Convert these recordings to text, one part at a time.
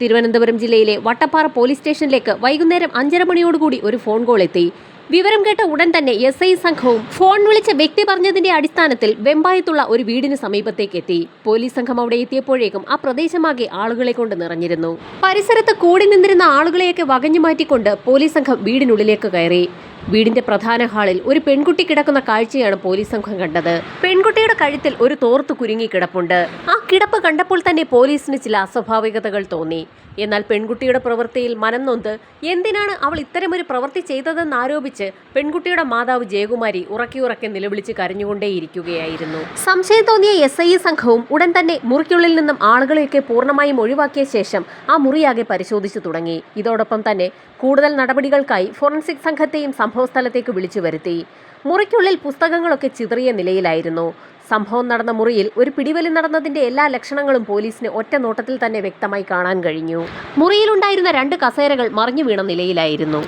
തിരുവനന്തപുരം ജില്ലയിലെ വട്ടപ്പാറ പോലീസ് സ്റ്റേഷനിലേക്ക് വൈകുന്നേരം അഞ്ചര മണിയോടുകൂടി ഒരു ഫോൺ കോൾ എത്തി. വിവരം കേട്ട ഉടൻ തന്നെ എസ് ഐ സംഘവും ഫോൺ വിളിച്ച വ്യക്തി പറഞ്ഞതിന്റെ അടിസ്ഥാനത്തിൽ വെമ്പായത്തുള്ള ഒരു വീടിന് സമീപത്തേക്ക് എത്തി. പോലീസ് സംഘം അവിടെ എത്തിയപ്പോഴേക്കും ആ പ്രദേശമാകെ ആളുകളെ കൊണ്ട് നിറഞ്ഞിരുന്നു. പരിസരത്ത് കൂടി നിന്നിരുന്ന ആളുകളെയൊക്കെ വകഞ്ഞു മാറ്റിക്കൊണ്ട് പോലീസ് സംഘം വീടിനുള്ളിലേക്ക് കയറി. വീടിന്റെ പ്രധാന ഹാളിൽ ഒരു പെൺകുട്ടി കിടക്കുന്ന കാഴ്ചയാണ് പോലീസ് സംഘം കണ്ടത്. പെൺകുട്ടിയുടെ കഴുത്തിൽ ഒരു തോർത്ത് കുരുങ്ങി കിടപ്പുണ്ട്. ആ കിടപ്പ് കണ്ടപ്പോൾ തന്നെ പോലീസിന് ചില അസ്വാഭാവികതകൾ തോന്നി. എന്നാൽ പെൺകുട്ടിയുടെ പ്രവൃത്തിയിൽ മനം നൊന്ത് എന്തിനാണ് അവൾ ഇത്തരമൊരു പ്രവൃത്തി ചെയ്തതെന്ന് ആരോപിച്ച് പെൺകുട്ടിയുടെ മാതാവ് ജയകുമാരി ഉറക്കി ഉറക്കെ നിലവിളിച്ച് കരഞ്ഞുകൊണ്ടേയിരിക്കുകയായിരുന്നു. സംശയം തോന്നിയ എസ് ഐ സംഘവും ഉടൻ തന്നെ മുറിക്കുള്ളിൽ നിന്നും ആളുകളെയൊക്കെ പൂർണമായും ഒഴിവാക്കിയ ശേഷം ആ മുറിയാകെ പരിശോധിച്ചു തുടങ്ങി. ഇതോടൊപ്പം തന്നെ കൂടുതൽ നടപടികൾക്കായി ഫോറൻസിക് സംഘത്തെയും സംഭവസ്ഥലത്തേക്ക് വിളിച്ചു വരുത്തി. മുറിക്കുള്ളിൽ പുസ്തകങ്ങളൊക്കെ ചിതറിയ നിലയിലായിരുന്നു. സംഭവം നടന്ന മുറിയിൽ ഒരു പിടിവലി നടന്നതിന്റെ എല്ലാ ലക്ഷണങ്ങളും പോലീസിന് ഒറ്റ നോട്ടത്തിൽ തന്നെ വ്യക്തമായി കാണാൻ കഴിഞ്ഞു. മുറിയിലുണ്ടായിരുന്ന രണ്ട് കസേരകൾ മറിഞ്ഞു വീണ നിലയിലായിരുന്നു.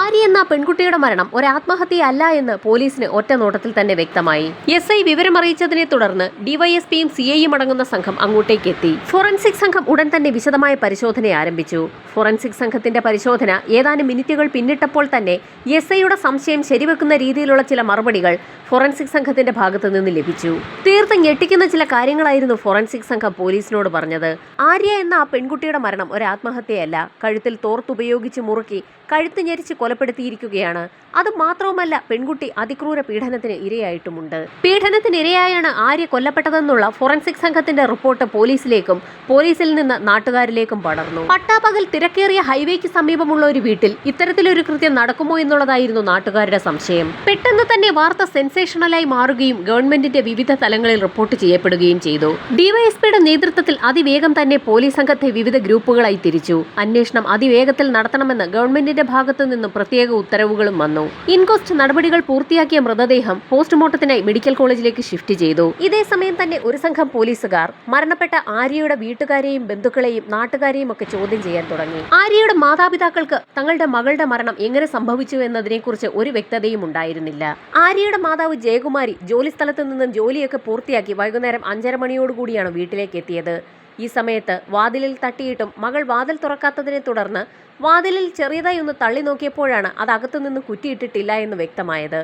ആര്യ എന്ന പെൺകുട്ടിയുടെ മരണം ഒരു ആത്മഹത്യയല്ല എന്ന് പോലീസിന് ഒറ്റ നോട്ടത്തിൽ തന്നെ വ്യക്തമായി. എസ് ഐ വിവരമറിയിച്ചതിനെ തുടർന്ന് ഡിവൈഎസ്പിയും സി ഐയും അടങ്ങുന്ന സംഘം അങ്ങോട്ടേക്ക് എത്തി. ഫോറൻസിക് സംഘം ഉടൻ തന്നെ വിശദമായ പരിശോധന ആരംഭിച്ചു. ഫോറൻസിക് സംഘത്തിന്റെ പരിശോധന ഏതാനും മിനിറ്റുകൾ പിന്നിട്ടപ്പോൾ തന്നെ എസ് ഐയുടെ സംശയം ശരിവെക്കുന്ന രീതിയിലുള്ള ചില മറുപടികൾ ഫോറൻസിക് സംഘത്തിന്റെ ഭാഗത്തു നിന്ന് ലഭിച്ചു. തീർത്തും ഞെട്ടിക്കുന്ന ചില കാര്യങ്ങളായിരുന്നു ഫോറൻസിക് സംഘം പോലീസിനോട് പറഞ്ഞത്. ആര്യ എന്ന ആ പെൺകുട്ടിയുടെ മരണം ഒരു ആത്മഹത്യയല്ല കഴുത്തിൽ തോർത്തുപയോഗിച്ച് മുറുക്കി കഴുത്ത് ഞെരിച്ച് കൊലപ്പെടുത്തിയിരിക്കുകയാണ്. അത് മാത്രവുമല്ല പെൺകുട്ടി അതിക്രൂര പീഡനത്തിന് ഇരയായിട്ടുമുണ്ട്. പീഡനത്തിന് ഇരയായാണ് ആര്യ കൊല്ലപ്പെട്ടതെന്നുള്ള ഫോറൻസിക് സംഘത്തിന്റെ റിപ്പോർട്ട് പോലീസിലേക്കും പോലീസിൽ നിന്ന് നാട്ടുകാരിലേക്കും പടർന്നു. പട്ടാപകൽ തിരക്കേറിയ ഹൈവേക്ക് സമീപമുള്ള ഒരു വീട്ടിൽ ഇത്തരത്തിലൊരു കൃത്യം നടക്കുമോ എന്നുള്ളതായിരുന്നു നാട്ടുകാരുടെ സംശയം. പെട്ടെന്ന് തന്നെ വാർത്ത സെൻസേഷണലായി മാറുകയും ഗവൺമെന്റിന്റെ വിവിധ തലങ്ങളിൽ റിപ്പോർട്ട് ചെയ്യപ്പെടുകയും ചെയ്തു. ഡിവൈഎസ്പിയുടെ നേതൃത്വത്തിൽ അതിവേഗം തന്നെ പോലീസ് സംഘത്തെ വിവിധ ഗ്രൂപ്പുകളായി തിരിച്ചു. അന്വേഷണം അതിവേഗത്തിൽ നടത്തണമെന്ന് ഗവൺമെന്റിന്റെ ഭാഗത്തു നിന്നും പ്രത്യേക ഉത്തരവുകളും വന്നു. ഇൻക്വസ്റ്റ് നടപടികൾ പൂർത്തിയാക്കിയ മൃതദേഹം പോസ്റ്റ്മോർട്ടത്തിനായി മെഡിക്കൽ കോളേജിലേക്ക് ഷിഫ്റ്റ് ചെയ്തു. ഇതേ സമയം തന്നെ ഒരു സംഘം പോലീസുകാർ മരണപ്പെട്ട ആര്യയുടെ വീട്ടുകാരെയും ബന്ധുക്കളെയും നാട്ടുകാരെയും ഒക്കെ ചോദ്യം ചെയ്യാൻ തുടങ്ങി. ആര്യയുടെ മാതാപിതാക്കൾക്ക് തങ്ങളുടെ മകളുടെ മരണം എങ്ങനെ സംഭവിച്ചു എന്നതിനെക്കുറിച്ച് ഒരു വ്യക്തതയും ഉണ്ടായിരുന്നില്ല. ആര്യയുടെ മാതാവ് ജയകുമാരി ജോലി സ്ഥലത്ത് നിന്നും ജോലിയൊക്കെ പൂർത്തിയാക്കി വൈകുന്നേരം അഞ്ചര മണിയോടുകൂടിയാണ് വീട്ടിലേക്ക് എത്തിയത്. ഈ സമയത്ത് വാതിലിൽ തട്ടിയിട്ടും മകൾ വാതിൽ തുറക്കാത്തതിനെ തുടർന്ന് വാതിലിൽ ചെറിയതായി ഒന്ന് തള്ളി നോക്കിയപ്പോഴാണ് അത് അകത്തുനിന്ന് കുറ്റിയിട്ടിട്ടില്ല എന്ന് വ്യക്തമായത്.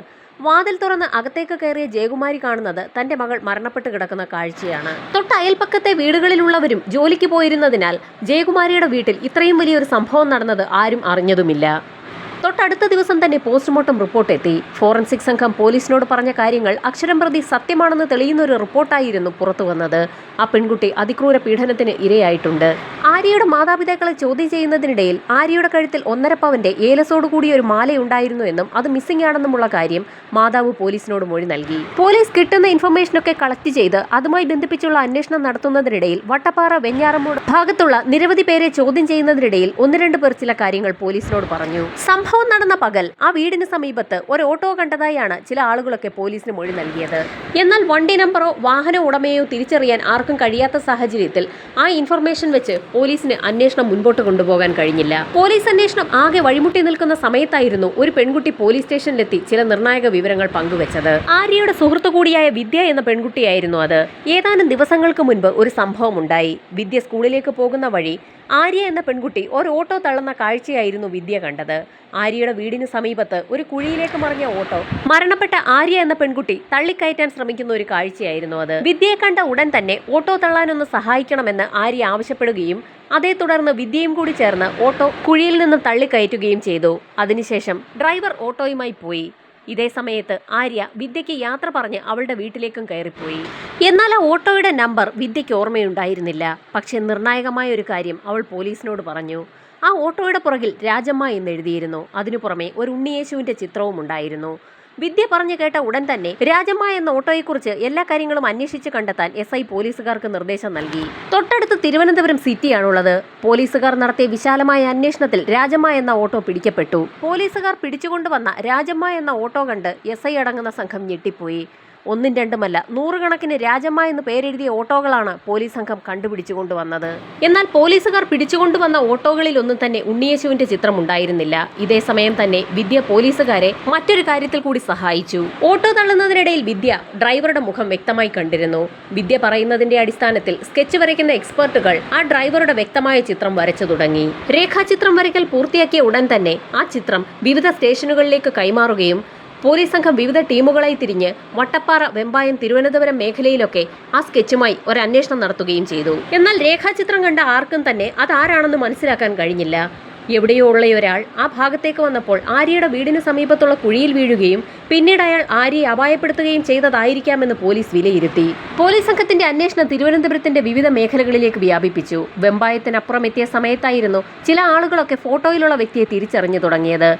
വാതിൽ തുറന്ന് അകത്തേക്ക് കയറിയ ജയകുമാരി കാണുന്നത് തന്റെ മകൾ മരണപ്പെട്ട് കിടക്കുന്ന കാഴ്ചയാണ്. തൊട്ട് അയൽപ്പക്കത്തെ വീടുകളിലുള്ളവരും ജോലിക്ക് പോയിരുന്നതിനാൽ ജയകുമാരിയുടെ വീട്ടിൽ ഇത്രയും വലിയൊരു സംഭവം നടന്നത് ആരും അറിഞ്ഞതുമില്ല. തൊട്ടടുത്ത ദിവസം തന്നെ പോസ്റ്റ്മോർട്ടം റിപ്പോർട്ട് എത്തി ഫോറൻസിക് സംഘം പോലീസിനോട് പറഞ്ഞ കാര്യങ്ങൾ അക്ഷരം പ്രതി സത്യമാണെന്ന് തെളിയുന്ന ഒരു റിപ്പോർട്ടായിരുന്നു പുറത്തു വന്നത്. ആ പെൺകുട്ടി അതിക്രൂര പീഡനത്തിന് ഇരയായിട്ടുണ്ട്. ആര്യയുടെ മാതാപിതാക്കളെ ചോദ്യം ചെയ്യുന്നതിനിടയിൽ ആര്യയുടെ കഴുത്തിൽ ഒന്നര പവന്റെ ഏലസോട് കൂടിയ ഒരു മാലയുണ്ടായിരുന്നു എന്നും അത് മിസ്സിംഗ് ആണെന്നുമുള്ള കാര്യം മാതാവ് പോലീസിനോട് മൊഴി നൽകി. പോലീസ് കിട്ടുന്ന ഇൻഫർമേഷനൊക്കെ കളക്ട് ചെയ്ത് അതുമായി ബന്ധിപ്പിച്ചുള്ള അന്വേഷണം നടത്തുന്നതിനിടയിൽ വട്ടപ്പാറ വെഞ്ഞാറമ്മൂട് ഭാഗത്തുള്ള നിരവധി പേരെ ചോദ്യം ചെയ്യുന്നതിനിടയിൽ ഒന്ന് രണ്ട് പേർ ചില കാര്യങ്ങൾ പോലീസിനോട് പറഞ്ഞു. സംഭവം നടന്ന പകൽ ആ വീടിന് സമീപത്ത് ഒരു ഓട്ടോ കണ്ടതായാണ് ചില ആളുകളൊക്കെ പോലീസിന് മൊഴി നൽകിയത്. എന്നാൽ വണ്ടി നമ്പറോ വാഹന ഉടമയോ തിരിച്ചറിയാൻ ആർക്കും കഴിയാത്ത സാഹചര്യത്തിൽ ആ ഇൻഫർമേഷൻ വെച്ച് പോലീസിന് അന്വേഷണം മുൻപോട്ട് കൊണ്ടുപോകാൻ കഴിഞ്ഞില്ല. പോലീസ് അന്വേഷണം ആകെ വഴിമുട്ടി നിൽക്കുന്ന സമയത്തായിരുന്നു ഒരു പെൺകുട്ടി പോലീസ് സ്റ്റേഷനിലെത്തി ചില നിർണായക വിവരങ്ങൾ പങ്കുവച്ചത്. ആര്യയുടെ സുഹൃത്തു കൂടിയായ വിദ്യ എന്ന പെൺകുട്ടിയായിരുന്നു അത്. ഏതാനും ദിവസങ്ങൾക്ക് മുൻപ് ഒരു സംഭവം ഉണ്ടായി. വിദ്യ സ്കൂളിലേക്ക് പോകുന്ന വഴി ആര്യ എന്ന പെൺകുട്ടി ഒരു ഓട്ടോ തള്ളുന്ന കാഴ്ചയായിരുന്നു വിദ്യ കണ്ടത്. ആര്യയുടെ വീടിന് സമീപത്ത് ഒരു കുഴിയിലേക്ക് മറിഞ്ഞ ഓട്ടോ മരണപ്പെട്ട ആര്യ എന്ന പെൺകുട്ടി തള്ളിക്കയറ്റാൻ ശ്രമിക്കുന്ന ഒരു കാഴ്ചയായിരുന്നു അത്. വിദ്യയെ കണ്ട ഉടൻ തന്നെ ഓട്ടോ തള്ളാനൊന്ന് സഹായിക്കണമെന്ന് ആര്യ ആവശ്യപ്പെടുകയും അതേ തുടർന്ന് വിദ്യയും കൂടി ചേർന്ന് ഓട്ടോ കുഴിയിൽ നിന്ന് തള്ളിക്കയറ്റുകയും ചെയ്തു. അതിനുശേഷം ഡ്രൈവർ ഓട്ടോയുമായി പോയി. ഇതേ സമയത്ത് ആര്യ വിദ്യയ്ക്ക് യാത്ര പറഞ്ഞ് അവളുടെ വീട്ടിലേക്കും കയറിപ്പോയി. എന്നാൽ ആ ഓട്ടോയുടെ നമ്പർ വിദ്യയ്ക്ക് ഓർമ്മയുണ്ടായിരുന്നില്ല. പക്ഷേ നിർണായകമായ ഒരു കാര്യം അവൾ പോലീസിനോട് പറഞ്ഞു. ആ ഓട്ടോയുടെ പുറകിൽ രാജമ്മ എന്ന് എഴുതിയിരുന്നു. അതിനു പുറമെ ഒരു ഉണ്ണിയേശുവിന്റെ ചിത്രവും ഉണ്ടായിരുന്നു. വിദ്യ പറഞ്ഞു കേട്ട ഉടൻ തന്നെ രാജമ്മ എന്ന ഓട്ടോയെക്കുറിച്ച് എല്ലാ കാര്യങ്ങളും അന്വേഷിച്ച് കണ്ടെത്താൻ എസ് ഐ പോലീസുകാർക്ക് നിർദ്ദേശം നൽകി. തൊട്ടടുത്ത് തിരുവനന്തപുരം സിറ്റിയാണുള്ളത്. പോലീസുകാർ നടത്തിയ വിശാലമായ അന്വേഷണത്തിൽ രാജമ്മ എന്ന ഓട്ടോ പിടിക്കപ്പെട്ടു. പോലീസുകാർ പിടിച്ചുകൊണ്ടുവന്ന രാജമ്മ എന്ന ഓട്ടോ കണ്ട് എസ് ഐ അടങ്ങുന്ന സംഘം ഞെട്ടിപ്പോയി. ഒന്നും രണ്ടുമല്ല നൂറുകണക്കിന് രാജമ്മ എന്ന് പേരെഴുതിയ ഓട്ടോകളാണ് പോലീസ് സംഘം കണ്ടുപിടിച്ചു കൊണ്ടുവന്നത് എന്നാൽ പോലീസുകാർ പിടിച്ചുകൊണ്ടുവന്ന ഓട്ടോകളിൽ ഒന്നും തന്നെ ഉണ്ണിയേശുവിന്റെ ചിത്രം ഉണ്ടായിരുന്നില്ല. ഇതേ സമയം തന്നെ വിദ്യ പോലീസുകാരെ മറ്റൊരു കാര്യത്തിൽ കൂടി സഹായിച്ചു. ഓട്ടോ തള്ളുന്നതിനിടയിൽ വിദ്യ ഡ്രൈവറുടെ മുഖം വ്യക്തമായി കണ്ടിരുന്നു. വിദ്യ പറയുന്നതിന്റെ അടിസ്ഥാനത്തിൽ സ്കെച്ച് വരയ്ക്കുന്ന എക്സ്പെർട്ടുകൾ ആ ഡ്രൈവറുടെ വ്യക്തമായ ചിത്രം വരച്ചു തുടങ്ങി. രേഖാചിത്രം വരയ്ക്കൽ പൂർത്തിയാക്കിയ ഉടൻ തന്നെ ആ ചിത്രം വിവിധ സ്റ്റേഷനുകളിലേക്ക് കൈമാറുകയും പോലീസ് സംഘം വിവിധ ടീമുകളായി തിരിഞ്ഞ് വട്ടപ്പാറ വെമ്പായം തിരുവനന്തപുരം മേഖലയിലൊക്കെ ആ സ്കെച്ചുമായി ഒരു അന്വേഷണം നടത്തുകയും ചെയ്തു. എന്നാൽ രേഖാചിത്രം കണ്ട ആർക്കും തന്നെ അതാരാണെന്ന് മനസ്സിലാക്കാൻ കഴിഞ്ഞില്ല. എവിടെയോ ഉള്ള ഒരാൾ ആ ഭാഗത്തേക്ക് വന്നപ്പോൾ ആര്യയുടെ വീടിന് സമീപത്തുള്ള കുഴിയിൽ വീഴുകയും പിന്നീട് അയാൾ ആര്യയെ അപായപ്പെടുത്തുകയും ചെയ്തതായിരിക്കാമെന്ന് പോലീസ് വിലയിരുത്തി. പോലീസ് സംഘത്തിന്റെ അന്വേഷണം തിരുവനന്തപുരത്തിന്റെ വിവിധ മേഖലകളിലേക്ക് വ്യാപിപ്പിച്ചു. വെമ്പായത്തിനപ്പുറം എത്തിയ സമയത്തായിരുന്നു ചില ആളുകളൊക്കെ ഫോട്ടോയിലുള്ള വ്യക്തിയെ തിരിച്ചറിഞ്ഞു തുടങ്ങിയത്.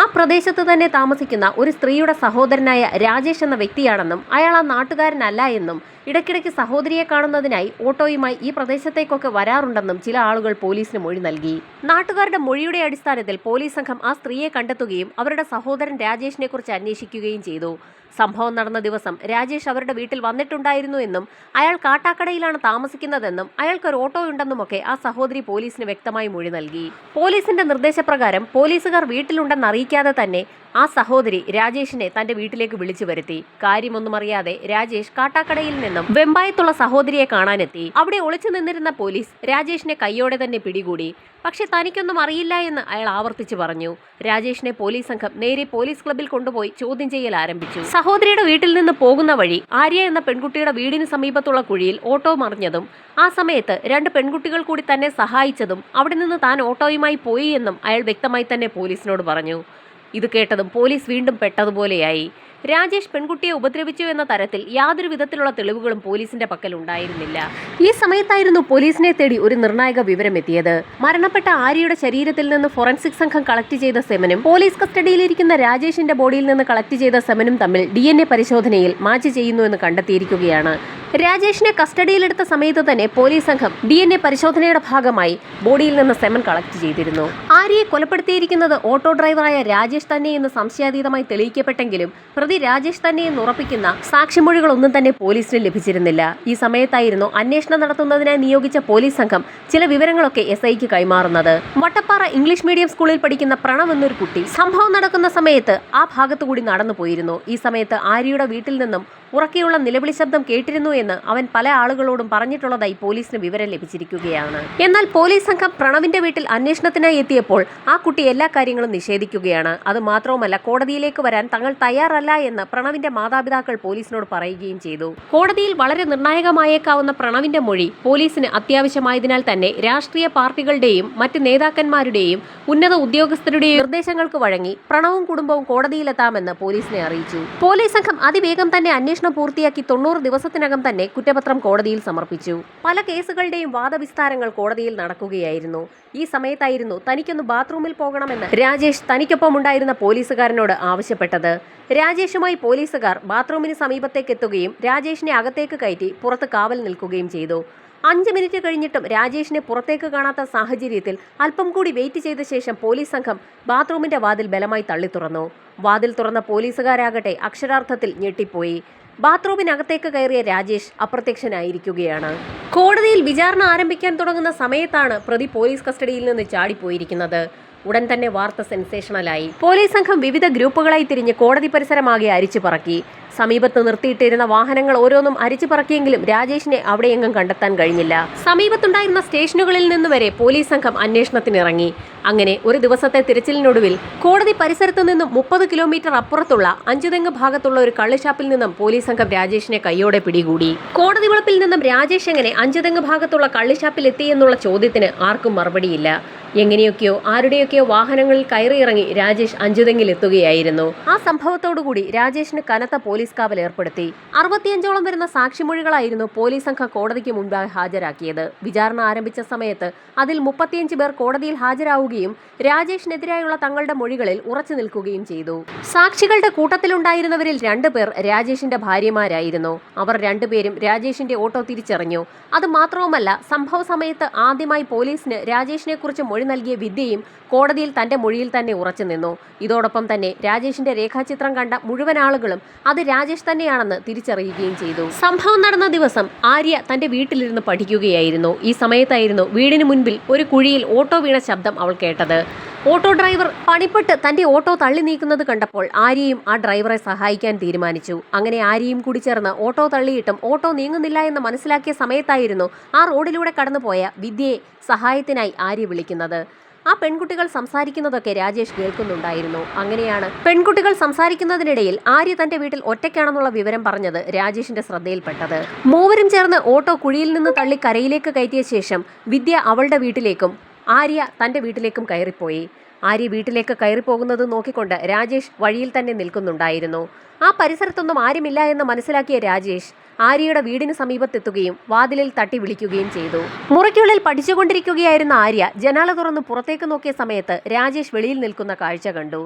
ആ പ്രദേശത്ത് തന്നെ താമസിക്കുന്ന ഒരു സ്ത്രീയുടെ സഹോദരനായ രാജേഷ് എന്ന വ്യക്തിയാണെന്നും അയാൾ ആ നാട്ടുകാരനല്ല എന്നും ഇടയ്ക്കിടയ്ക്ക് സഹോദരിയെ കാണുന്നതിനായി ഓട്ടോയുമായി ഈ പ്രദേശത്തേക്കൊക്കെ വരാറുണ്ടെന്നും ചില ആളുകൾ പോലീസിന് മൊഴി നൽകി. നാട്ടുകാരുടെ മൊഴിയുടെ അടിസ്ഥാനത്തിൽ പോലീസ് സംഘം ആ സ്ത്രീയെ കണ്ടെത്തുകയും അവരുടെ സഹോദരൻ രാജേഷിനെ കുറിച്ച് അന്വേഷിക്കുകയും ചെയ്തു. സംഭവം നടന്ന ദിവസം രാജേഷ് അവരുടെ വീട്ടിൽ വന്നിട്ടുണ്ടായിരുന്നു എന്നും അയാൾ കാട്ടാക്കടയിലാണ് താമസിക്കുന്നതെന്നും അയാൾക്ക് ഒരു ഓട്ടോ ഉണ്ടെന്നുമൊക്കെ ആ സഹോദരി പോലീസിന് വ്യക്തമായി മൊഴി നൽകി. പോലീസിന്റെ നിർദ്ദേശപ്രകാരം പോലീസുകാർ വീട്ടിലുണ്ടെന്ന് അറിയിക്കാതെ തന്നെ ആ സഹോദരി രാജേഷിനെ തന്റെ വീട്ടിലേക്ക് വിളിച്ചു വരുത്തി. കാര്യമൊന്നും അറിയാതെ രാജേഷ് കാട്ടാക്കടയിൽ നിന്നും വെമ്പായത്തുള്ള സഹോദരിയെ കാണാനെത്തി. അവിടെ ഒളിച്ചു നിന്നിരുന്ന പോലീസ് രാജേഷിനെ കൈയോടെ തന്നെ പിടികൂടി. പക്ഷെ തനിക്കൊന്നും അറിയില്ല എന്ന് അയാൾ ആവർത്തിച്ചു പറഞ്ഞു. രാജേഷിനെ പോലീസ് സംഘം നേരെ പോലീസ് ക്ലബിൽ കൊണ്ടുപോയി ചോദ്യം ചെയ്യൽ ആരംഭിച്ചു. സഹോദരിയുടെ വീട്ടിൽ നിന്ന് പോകുന്ന വഴി ആര്യ എന്ന പെൺകുട്ടിയുടെ വീടിന് സമീപത്തുള്ള കുഴിയിൽ ഓട്ടോ മറിഞ്ഞതും ആ സമയത്ത് രണ്ട് പെൺകുട്ടികൾ കൂടി തന്നെ സഹായിച്ചതും അവിടെ നിന്ന് താൻ ഓട്ടോയുമായി പോയി എന്നും അയാൾ വ്യക്തമായി തന്നെ പോലീസിനോട് പറഞ്ഞു. ഇത് കേട്ടതും പോലീസ് വീണ്ടും പെട്ടതുപോലെയായി. രാജേഷ് പെൺകുട്ടിയെ ഉപദ്രവിച്ചു എന്ന തരത്തിൽ യാതൊരു വിധത്തിലുള്ള തെളിവുകളും പോലീസിന്റെ പക്കൽ ഉണ്ടായിരുന്നില്ല ഈ സമയത്തായിരുന്നു പോലീസിനെ തേടി ഒരു നിർണായക വിവരം എത്തിയത് മരണപ്പെട്ട ആര്യയുടെ ശരീരത്തിൽ നിന്ന് ഫോറൻസിക് സംഘം കളക്ട് ചെയ്ത സെമനും പോലീസ് കസ്റ്റഡിയിലിരിക്കുന്ന രാജേഷിന്റെ ബോഡിയിൽ നിന്ന് കളക്ട് ചെയ്ത സെമനും തമ്മിൽ ഡി പരിശോധനയിൽ മാച്ച് ചെയ്യുന്നു എന്ന് കണ്ടെത്തിയിരിക്കുകയാണ്. രാജേഷിനെ കസ്റ്റഡിയിലെടുത്ത സമയത്ത് തന്നെ പോലീസ് സംഘം ഡി എൻ എ പരിശോധനയുടെ ഭാഗമായി ബോഡിയിൽ നിന്ന് സെമൻ കളക്ട് ചെയ്തിരുന്നു. ആര്യയെ കൊലപ്പെടുത്തിയിരിക്കുന്നത് ഓട്ടോ ഡ്രൈവറായ രാജേഷ് തന്നെ എന്ന് സംശയാതീതമായി തെളിയിക്കപ്പെട്ടെങ്കിലും പ്രതി രാജേഷ് തന്നെയെന്ന് ഉറപ്പിക്കുന്ന സാക്ഷിമൊഴികളൊന്നും തന്നെ പോലീസിന് ലഭിച്ചിരുന്നില്ല. ഈ സമയത്തായിരുന്നു അന്വേഷണം നടത്തുന്നതിനായി നിയോഗിച്ച പോലീസ് സംഘം ചില വിവരങ്ങളൊക്കെ എസ് ഐക്ക് കൈമാറുന്നത്. വട്ടപ്പാറ ഇംഗ്ലീഷ് മീഡിയം സ്കൂളിൽ പഠിക്കുന്ന പ്രണവ് എന്നൊരു കുട്ടി സംഭവം നടക്കുന്ന സമയത്ത് ആ ഭാഗത്തു കൂടി നടന്നു പോയിരുന്നു ഈ സമയത്ത് ആര്യയുടെ വീട്ടിൽ നിന്നും ഉറക്കെയുള്ള നിലവിളി ശബ്ദം കേട്ടിരുന്നു എന്ന് അവൻ പല ആളുകളോടും പറഞ്ഞിട്ടുള്ളതായി പോലീസിന് വിവരം ലഭിച്ചിരിക്കുകയാണ്. എന്നാൽ പോലീസ് സംഘം പ്രണവിന്റെ വീട്ടിൽ അന്വേഷണത്തിനായി എത്തിയപ്പോൾ ആ കുട്ടി എല്ലാ കാര്യങ്ങളും നിഷേധിക്കുകയാണ്. അത് മാത്രവുമല്ല കോടതിയിലേക്ക് വരാൻ തങ്ങൾ തയ്യാറല്ല എന്ന് പ്രണവിന്റെ മാതാപിതാക്കൾ പോലീസിനോട് പറയുകയും ചെയ്തു. കോടതിയിൽ വളരെ നിർണായകമായേക്കാവുന്ന പ്രണവിന്റെ മൊഴി പോലീസിന് അത്യാവശ്യമായതിനാൽ തന്നെ രാഷ്ട്രീയ പാർട്ടികളുടെയും മറ്റ് നേതാക്കന്മാരുടെയും ഉന്നത ഉദ്യോഗസ്ഥരുടെയും നിർദ്ദേശങ്ങൾക്ക് വഴങ്ങി പ്രണവും കുടുംബവും കോടതിയിലെത്താമെന്ന് പോലീസിനെ അറിയിച്ചു. പോലീസ് സംഘം അതിവേഗം തന്നെ അന്വേഷണം പൂർത്തിയാക്കി തൊണ്ണൂറ് ദിവസത്തിനകം തന്നെ കുറ്റപത്രം കോടതിയിൽ സമർപ്പിച്ചു. പല കേസുകളുടെയും വാദവിസ്താരങ്ങൾ കോടതിയിൽ നടക്കുകയായിരുന്നു. ഈ സമയത്തായിരുന്നു തനിക്കൊന്ന് ബാത്റൂമിൽ പോകണമെന്ന് രാജേഷ് തനിക്കൊപ്പം ഉണ്ടായിരുന്ന പോലീസുകാരനോട് ആവശ്യപ്പെട്ടത്. രാജേഷുമായി പോലീസുകാർ ബാത്റൂമിന് സമീപത്തേക്ക് എത്തുകയും രാജേഷിനെ അകത്തേക്ക് കയറ്റി പുറത്ത് കാവൽ നിൽക്കുകയും ചെയ്തു. അഞ്ച് മിനിറ്റ് കഴിഞ്ഞിട്ടും രാജേഷിനെ പുറത്തേക്ക് കാണാത്ത സാഹചര്യത്തിൽ അല്പം കൂടി വെയിറ്റ് ചെയ്ത ശേഷം പോലീസ് സംഘം ബാത്റൂമിന്റെ വാതിൽ ബലമായി തള്ളി തുറന്നു. വാതിൽ തുറന്ന പോലീസുകാരാകട്ടെ അക്ഷരാർത്ഥത്തിൽ ഞെട്ടിപ്പോയി. ബാത്റൂമിനകത്തേക്ക് കയറിയ രാജേഷ് അപ്രത്യക്ഷനായിരിക്കുകയാണ്. കോടതിയിൽ വിചാരണ ആരംഭിക്കാൻ തുടങ്ങുന്ന സമയത്താണ് പ്രതി പോലീസ് കസ്റ്റഡിയിൽ നിന്ന് ചാടിപ്പോയിരിക്കുന്നത്. ഉടൻ തന്നെ വാർത്ത സെൻസേഷണലായി. പോലീസ് സംഘം വിവിധ ഗ്രൂപ്പുകളായി തിരിഞ്ഞ് കോടതി പരിസരമാകെ അരിച്ചു പറക്കി. സമീപത്ത് നിർത്തിയിട്ടിരുന്ന വാഹനങ്ങൾ ഓരോന്നും അരിച്ചു പറക്കിയെങ്കിലും രാജേഷിനെ അവിടെയെങ്ങും കണ്ടെത്താൻ കഴിഞ്ഞില്ല. സമീപത്തുണ്ടായിരുന്ന സ്റ്റേഷനുകളിൽ നിന്ന് വരെ പോലീസ് സംഘം അന്വേഷണത്തിനിറങ്ങി. അങ്ങനെ ഒരു ദിവസത്തെ തിരച്ചിലിനൊടുവിൽ കോടതി പരിസരത്ത് നിന്നും മുപ്പത് കിലോമീറ്റർ അപ്പുറത്തുള്ള അഞ്ചുതെങ്ങ് ഭാഗത്തുള്ള ഒരു കള്ളുഷാപ്പിൽ നിന്നും പോലീസ് സംഘം രാജേഷിനെ കൈയോടെ പിടികൂടി. കോടതി വളപ്പിൽ നിന്നും രാജേഷ് എങ്ങനെ അഞ്ചുതെങ്ങ് ഭാഗത്തുള്ള കള്ളുഷാപ്പിൽ എത്തിയെന്നുള്ള ചോദ്യത്തിന് ആർക്കും മറുപടിയില്ല. എങ്ങനെയൊക്കെയോ ആരുടെയൊക്കെയോ വാഹനങ്ങളിൽ കയറിയിറങ്ങി രാജേഷ് അഞ്ചുതെങ്കിൽ എത്തുകയായിരുന്നു. ആ സംഭവത്തോടുകൂടി രാജേഷിന് കനത്ത പോലീസ് കാവൽ ഏർപ്പെടുത്തി. അറുപത്തിയഞ്ചോളം വരുന്ന സാക്ഷിമൊഴികളായിരുന്നു പോലീസ് സംഘം കോടതിക്ക് മുൻപായി ഹാജരാക്കിയത്. വിചാരണ ആരംഭിച്ച സമയത്ത് അതിൽ മുപ്പത്തിയഞ്ച് പേർ കോടതിയിൽ ഹാജരാവുകയും രാജേഷിനെതിരായുള്ള തങ്ങളുടെ മൊഴികളിൽ ഉറച്ചു നിൽക്കുകയും ചെയ്തു. സാക്ഷികളുടെ കൂട്ടത്തിലുണ്ടായിരുന്നവരിൽ രണ്ടുപേർ രാജേഷിന്റെ ഭാര്യമാരായിരുന്നു. അവർ രണ്ടുപേരും രാജേഷിന്റെ ഓട്ടോ തിരിച്ചറിഞ്ഞു. അത് മാത്രവുമല്ല സംഭവ സമയത്ത് ആദ്യമായി പോലീസിന് രാജേഷിനെ കുറിച്ച് മൊഴി മൊഴി നൽകിയ വിദ്യയും കോടതിയിൽ തന്റെ മൊഴിയിൽ തന്നെ ഉറച്ചു നിന്നു. ഇതോടൊപ്പം തന്നെ രാജേഷിന്റെ രേഖാചിത്രം കണ്ട മുഴുവൻ ആളുകളും അത് രാജേഷ് തന്നെയാണെന്ന് തിരിച്ചറിയുകയും ചെയ്തു. സംഭവം നടന്ന ദിവസം ആര്യ തന്റെ വീട്ടിലിരുന്ന് പഠിക്കുകയായിരുന്നു. ഈ സമയത്തായിരുന്നു വീടിന് മുൻപിൽ ഒരു കുഴിയിൽ ഓട്ടോ വീണ ശബ്ദം അവൾ കേട്ടത്. ഓട്ടോ ഡ്രൈവർ പണിപ്പെട്ട് തന്റെ ഓട്ടോ തള്ളി നീക്കുന്നത് കണ്ടപ്പോൾ ആര്യയും ആ ഡ്രൈവറെ സഹായിക്കാൻ തീരുമാനിച്ചു. അങ്ങനെ ആര്യയും കൂടി ചേർന്ന് ഓട്ടോ തള്ളിയിട്ടും ഓട്ടോ നീങ്ങുന്നില്ല എന്ന് മനസ്സിലാക്കിയ സമയത്തായിരുന്നു ആ റോഡിലൂടെ കടന്നുപോയ വിദ്യയെ സഹായത്തിനായി ആര്യ വിളിക്കുന്നത്. ആ പെൺകുട്ടികൾ സംസാരിക്കുന്നതൊക്കെ രാജേഷ് കേൾക്കുന്നുണ്ടായിരുന്നു. അങ്ങനെയാണ് പെൺകുട്ടികൾ സംസാരിക്കുന്നതിനിടയിൽ ആര്യ തന്റെ വീട്ടിൽ ഒറ്റയ്ക്കാണെന്നുള്ള വിവരം പറഞ്ഞത് രാജേഷിന്റെ ശ്രദ്ധയിൽപ്പെട്ടത്. മൂവരും ചേർന്ന് ഓട്ടോ കുഴിയിൽ നിന്ന് തള്ളി കരയിലേക്ക് കയറ്റിയ ശേഷം വിദ്യ അവളുടെ വീട്ടിലേക്കും ആര്യ തന്റെ വീട്ടിലേക്കും കയറിപ്പോയി. ആര്യ വീട്ടിലേക്ക് കയറിപ്പോകുന്നത് നോക്കിക്കൊണ്ട് രാജേഷ് വഴിയിൽ തന്നെ നിൽക്കുന്നുണ്ടായിരുന്നു. ആ പരിസരത്തൊന്നും ആരുമില്ല എന്ന് മനസ്സിലാക്കിയ രാജേഷ് ആര്യയുടെ വീടിന് സമീപത്തെത്തുകയും വാതിലിൽ തട്ടി വിളിക്കുകയും ചെയ്തു. മുറിക്കുള്ളിൽ പഠിച്ചുകൊണ്ടിരിക്കുകയായിരുന്ന ആര്യ ജനാല തുറന്ന് പുറത്തേക്ക് നോക്കിയ സമയത്ത് രാജേഷ് വെളിയിൽ നിൽക്കുന്ന കാഴ്ച കണ്ടു.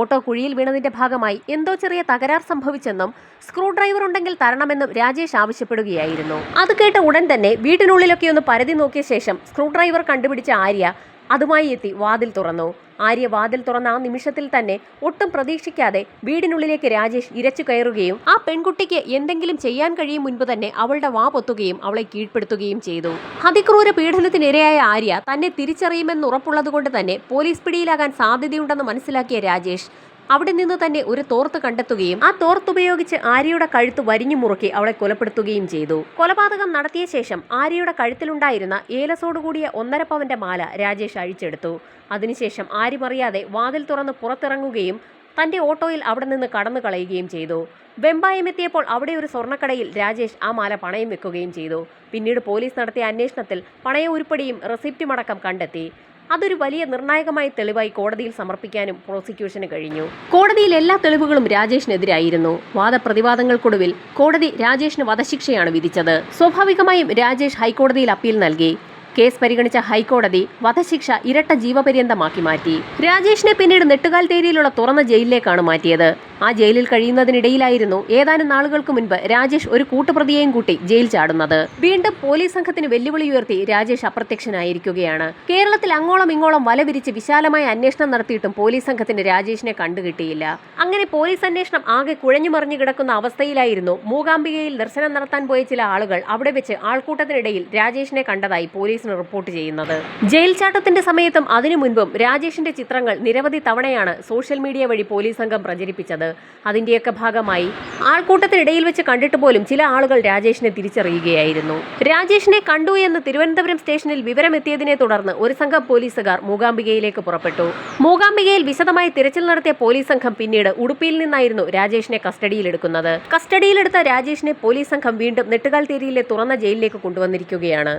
ഓട്ടോ കുഴിയിൽ വീണതിന്റെ ഭാഗമായി എന്തോ ചെറിയ തകരാർ സംഭവിച്ചെന്നും സ്ക്രൂ ഡ്രൈവർ ഉണ്ടെങ്കിൽ തരണമെന്നും രാജേഷ് ആവശ്യപ്പെടുകയായിരുന്നു. അത് കേട്ട ഉടൻ തന്നെ വീട്ടിനുള്ളിലൊക്കെ ഒന്ന് പരതി നോക്കിയ ശേഷം സ്ക്രൂ ഡ്രൈവർ കണ്ടുപിടിച്ച ആര്യ അതുമായി എത്തി വാതിൽ തുറന്നു. ആര്യ വാതിൽ തുറന്ന ആ നിമിഷത്തിൽ തന്നെ ഒട്ടും പ്രതീക്ഷിക്കാതെ വീടിനുള്ളിലേക്ക് രാജേഷ് ഇരച്ചു കയറുകയും ആ പെൺകുട്ടിക്ക് എന്തെങ്കിലും ചെയ്യാൻ കഴിയും മുൻപ് തന്നെ അവളുടെ വാ പൊത്തുകയും അവളെ കീഴ്പ്പെടുത്തുകയും ചെയ്തു. അതിക്രൂര പീഡനത്തിനിരയായ ആര്യ തന്നെ തിരിച്ചറിയുമെന്ന് ഉറപ്പുള്ളതുകൊണ്ട് തന്നെ പോലീസ് പിടിയിലാകാൻ സാധ്യതയുണ്ടെന്ന് മനസ്സിലാക്കിയ രാജേഷ് അവിടെ നിന്ന് തന്നെ ഒരു തോർത്ത് കണ്ടെത്തുകയും ആ തോർത്ത് ഉപയോഗിച്ച് ആര്യയുടെ കഴുത്ത് വരിഞ്ഞു മുറുക്കി അവളെ കൊലപ്പെടുത്തുകയും ചെയ്തു. കൊലപാതകം നടത്തിയ ശേഷം ആര്യയുടെ കഴുത്തിലുണ്ടായിരുന്ന ഏലസോടുകൂടിയ ഒന്നര പവന്റെ മാല രാജേഷ് അഴിച്ചെടുത്തു. അതിനുശേഷം ആര്യമറിയാതെ വാതിൽ തുറന്ന് പുറത്തിറങ്ങുകയും തന്റെ ഓട്ടോയിൽ അവിടെ നിന്ന് കടന്നു കളയുകയും ചെയ്തു. വെമ്പായം എത്തിയപ്പോൾ അവിടെ ഒരു സ്വർണക്കടയിൽ രാജേഷ് ആ മാല പണയം വെക്കുകയും ചെയ്തു. പിന്നീട് പോലീസ് നടത്തിയ അന്വേഷണത്തിൽ പണയ ഉരുപ്പടിയും റെസിപ്റ്റുമടക്കം കണ്ടെത്തി. അതൊരു വലിയ നിർണായകമായ തെളിവായി കോടതിയിൽ സമർപ്പിക്കാനും പ്രോസിക്യൂഷന് കഴിഞ്ഞു. കോടതിയിൽ എല്ലാ തെളിവുകളും രാജേഷിനെതിരായിരുന്നു. വാദപ്രതിവാദങ്ങൾക്കൊടുവിൽ കോടതി രാജേഷിന് വധശിക്ഷയാണ് വിധിച്ചത്. സ്വാഭാവികമായും രാജേഷ് ഹൈക്കോടതിയിൽ അപ്പീൽ നൽകി. കേസ് പരിഗണിച്ച ഹൈക്കോടതി വധശിക്ഷ ഇരട്ട ജീവപര്യന്തമാക്കി മാറ്റി. രാജേഷിനെ പിന്നീട് നെട്ടുകാൽ തേരിയിലുള്ള തുറന്ന ജയിലിലേക്കാണ് മാറ്റിയത്. ആ ജയിലിൽ കഴിയുന്നതിനിടയിലായിരുന്നു ഏതാനും നാളുകൾക്ക് മുൻപ് രാജേഷ് ഒരു കൂട്ടുപ്രതിയെയും കൂട്ടി ജയിൽ ചാടുന്നത്. വീണ്ടും പോലീസ് സംഘത്തിന് വെല്ലുവിളി ഉയർത്തി രാജേഷ് അപ്രത്യക്ഷനായിരിക്കുകയാണ്. കേരളത്തിൽ അങ്ങോളം ഇങ്ങോളം വല വിരിച്ച് വിശാലമായ അന്വേഷണം നടത്തിയിട്ടും പോലീസ് സംഘത്തിന് രാജേഷിനെ കണ്ടുകിട്ടിയില്ല. അങ്ങനെ പോലീസ് അന്വേഷണം ആകെ കുഴഞ്ഞു മറിഞ്ഞു കിടക്കുന്ന അവസ്ഥയിലായിരുന്നു മൂകാംബികയിൽ ദർശനം നടത്താൻ പോയ ചില ആളുകൾ അവിടെ വെച്ച് ആൾക്കൂട്ടത്തിനിടയിൽ രാജേഷിനെ കണ്ടതായി പോലീസിന് റിപ്പോർട്ട് ചെയ്യുന്നത്. ജയിൽ ചാട്ടത്തിന്റെ സമയത്തും അതിനു മുൻപും രാജേഷിന്റെ ചിത്രങ്ങൾ നിരവധി തവണയാണ് സോഷ്യൽ മീഡിയ വഴി പോലീസ് സംഘം പ്രചരിപ്പിച്ചത്. അതിന്റെയൊക്കെ ഭാഗമായി ആൾക്കൂട്ടത്തിനിടയിൽ വെച്ച് കണ്ടിട്ട് പോലും ചില ആളുകൾ രാജേഷിനെ തിരിച്ചറിയുകയായിരുന്നു. രാജേഷിനെ കണ്ടു എന്ന് തിരുവനന്തപുരം സ്റ്റേഷനിൽ വിവരമെത്തിയതിനെ തുടർന്ന് ഒരു സംഘം പോലീസുകാർ മൂകാംബികയിലേക്ക് പുറപ്പെട്ടു. മൂകാംബികയിൽ വിശദമായി തിരച്ചിൽ നടത്തിയ പോലീസ് സംഘം പിന്നീട് ഉടുപ്പിയിൽ നിന്നായിരുന്നു രാജേഷിനെ കസ്റ്റഡിയിലെടുക്കുന്നത്. കസ്റ്റഡിയിലെടുത്ത രാജേഷിനെ പോലീസ് സംഘം വീണ്ടും നെട്ടുകാൽ തീരിയിലെ തുറന്ന ജയിലിലേക്ക് കൊണ്ടുവന്നിരിക്കുകയാണ്.